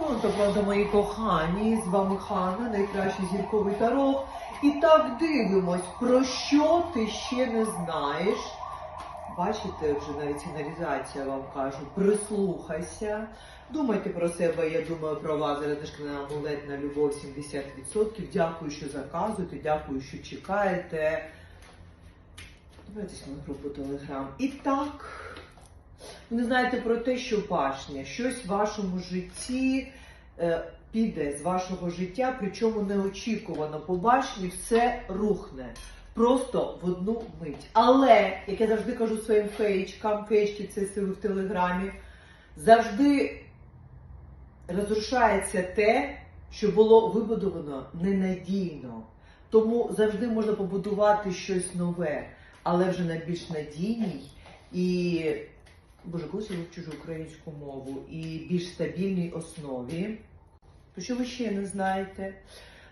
Ну, то правда, мої кохані, з вами Ханна, найкращий зірковий тарот. І так дивимось, про що ти ще не знаєш. Бачите, вже навіть сигналізація вам кажу, прислухайся. Думайте про себе, я думаю про вас. Зарядишка на амулет на любов 70%. Дякую, що заказуєте, дякую, що чекаєте. Дивитесь мою групу Телеграм. І так, ви знаєте про те, що башня, щось в вашому житті е, піде з вашого життя, причому неочікувано по башні все рухне. Просто в одну мить. Але, як я завжди кажу своїм феєчкам, феєчки це сили в телеграмі, завжди розрушається те, що було вибудовано ненадійно. Тому завжди можна побудувати щось нове, але вже на більш надійній і Боже, колись я вчу українську мову і більш стабільній основі. То що ви ще не знаєте?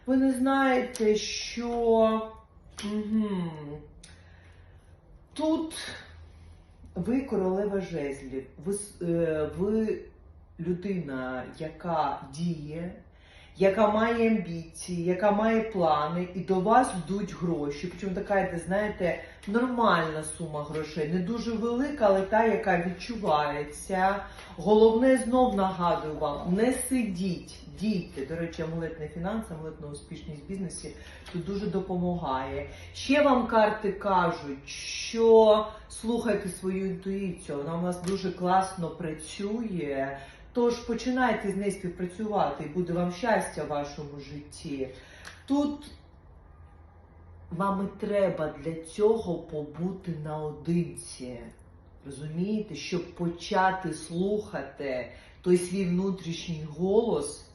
Ви не знаєте, що угу, тут ви королева жезлів, ви, е, ви людина, яка діє, яка має амбіції, яка має плани, і до вас йдуть гроші. Причому така, йде, знаєте, нормальна сума грошей, не дуже велика, але та, яка відчувається. Головне, знов нагадую вам, не сидіть, дійте. До речі, амулет на фінанси, амулет на успішність бізнесі тут дуже допомагає. Ще вам карти кажуть, що слухайте свою інтуїцію, вона у вас дуже класно працює. Тож починайте з нею співпрацювати і буде вам щастя в вашому житті. Тут вам і треба для цього побути наодинці. Розумієте, щоб почати слухати той свій внутрішній голос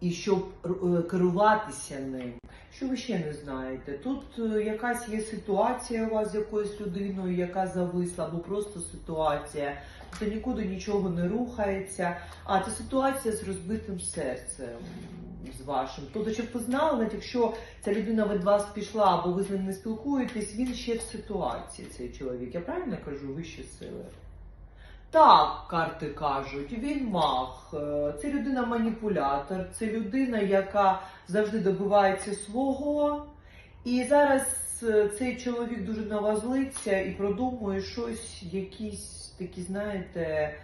і щоб е, керуватися ним. Що ви ще не знаєте? Тут е, якась є ситуація у вас з якоюсь людиною, яка зависла, або просто ситуація, то нікуди нічого не рухається. А це ситуація з розбитим серцем з вашим. Тобто, щоб ви навіть якщо ця людина від вас пішла, або ви з ним не спілкуєтесь, він ще в ситуації, цей чоловік. Я правильно кажу, вищі сили? Так, карти кажуть, він маг, е, це людина маніпулятор, це людина, яка завжди добивається свого. І зараз е, цей чоловік дуже на вас злиться і продумує щось, якісь такі, знаєте,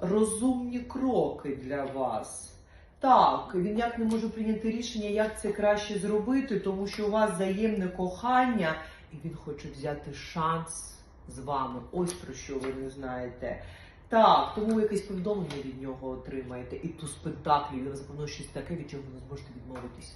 розумні кроки для вас. Так, він ніяк не може прийняти рішення, як це краще зробити, тому що у вас взаємне кохання, і він хоче взяти шанс з вами. Ось про що ви не знаєте. Так, тому якесь повідомлення від нього отримаєте. І ту спектаклі він запевно щось таке, від чого ви не зможете відмовитись.